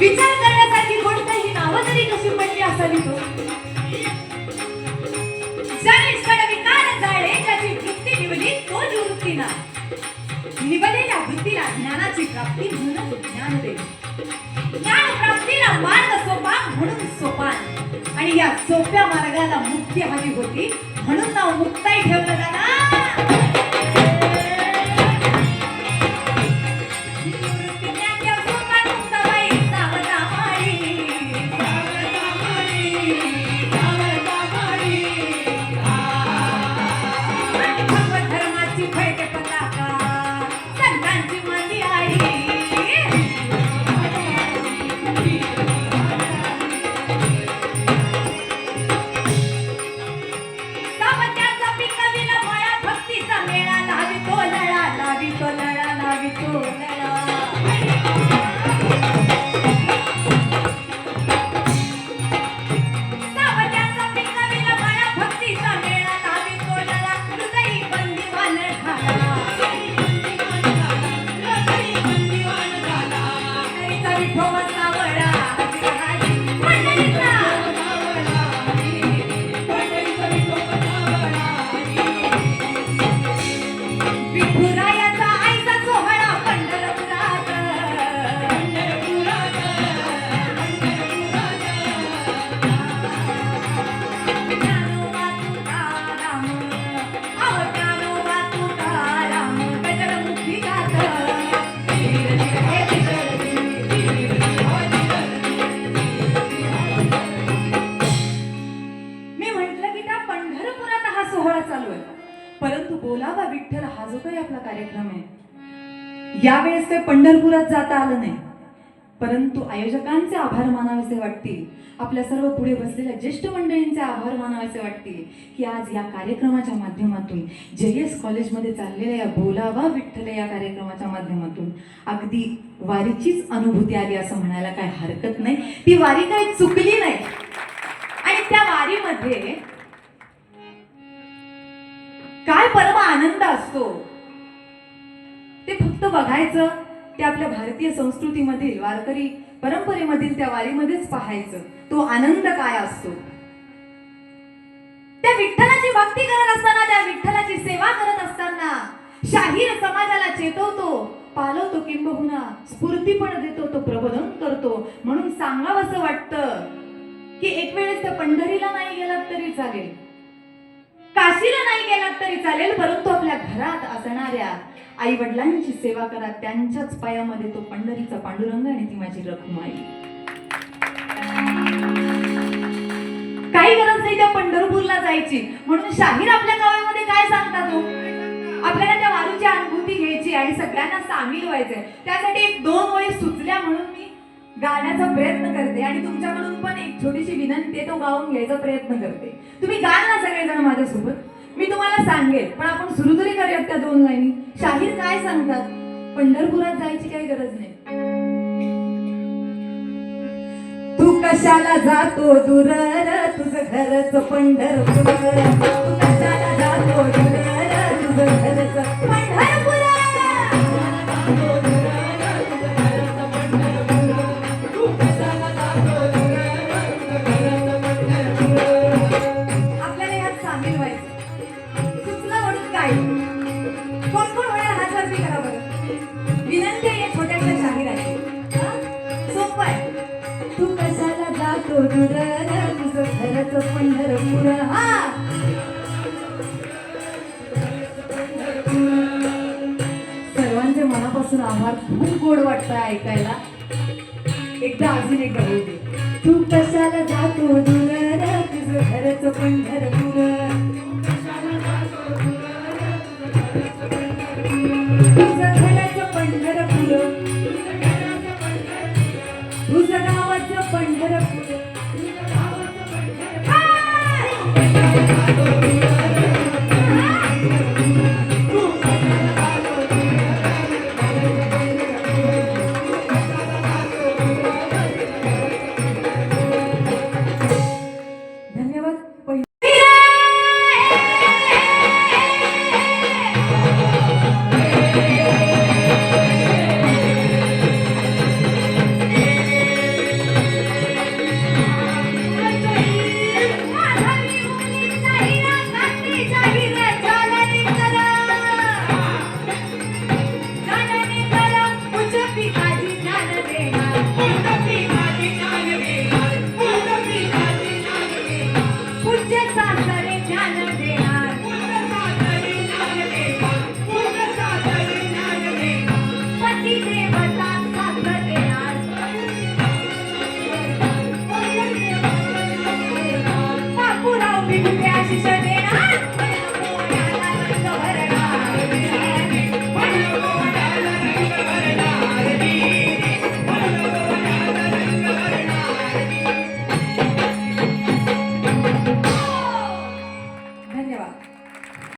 विचार करण्यासाठी कोणताही नाव जरी कशी पडली असावी तो? जाणीस विकार जाळे ज्याची वृत्ती निवली तो निवृत्तीना निवलेल्या वृत्तीला ज्ञानाची प्राप्ती म्हणून ज्ञानदेव ज्ञान प्राप्तीला मार्ग सोपा म्हणून सोपान आणि या सोप्या मार्गाला मुक्ती हवी होती म्हणून नाव मुक्ताई ठेवलं जाणार. परंतु बोलावा विठ्ठल हा जो काही आपला कार्यक्रम आहे यावेळेस काही पंढरपुरात जाता आलं नाही. परंतु आयोजकांचे आभार मानावेसे वाटतील. आपल्या सर्व पुढे बसलेल्या ज्येष्ठ मंडळींचे आभार मानावेसे वाटतील की आज या कार्यक्रमाच्या माध्यमातून जे एस कॉलेजमध्ये चाललेल्या या बोलावा विठ्ठल या कार्यक्रमाच्या माध्यमातून अगदी वारीचीच अनुभूती आली असं म्हणायला काय हरकत नाही. ती वारी काही चुकली नाही. आणि त्या वारीमध्ये आनंद असतो. ते फक्त बघायचं ते आपल्या भारतीय संस्कृतीमधील वारकरी परंपरेमधील त्या वारीमध्येच पाहायचं तो आनंद काय असतो? त्या विठ्ठलाची भक्ती करत असताना त्या विठ्ठलाची सेवा करत असताना शाहीर समाजाला चेतवतो पालवतो किंबहुना स्फूर्ती पण देतो तो प्रबोधन करतो. म्हणून सांगावं असं वाटतं की एक वेळेस त्या पंढरीला नाही गेलात तरी चालेल. काशीला नाही गेलात तरी चालेल परंतु आपल्या घरात असणाऱ्या आई वडिलांची सेवा करा. त्यांच्याच पायामध्ये तो पंढरीचा पांडुरंग आणि ती माझी रखुमाई. काही गरज नाही त्या पंढरपूरला जायची. म्हणून शाहीर आपल्या गावामध्ये काय सांगता तो? आपल्याला त्या वारूची अनुभूती घ्यायची आणि सगळ्यांना सामील व्हायचंय त्यासाठी एक दोन ओळी सुचल्या म्हणून मी गाण्याचा प्रयत्न करते आणि तुमच्याकडून पण एक छोटीशी विनंती आहे तो गाऊन घ्यायचा प्रयत्न करते. तुम्ही गा ना सगळेजण माझ्यासोबत. मी तुम्हाला सांगेल पण आपण सुरू तरी करूयात त्या दोन लाईनी. शाहीर काय सांगतात? पंढरपुरात जायची काही गरज नाही. तू कशाला जातो दूर र, तुझं घरच पंढरपूर. तू कशाला जातो दूर तुझं घरच पंढर कशाला तुझं घरच पंढरपूर सर्वांचे मनापासून आभार. खूप गोड वाटतं ऐकायला. एकदा अजून एकदा होऊ तू कशाला जातो? दूर तुझं घरच पंढरपूर Thank you. Olha,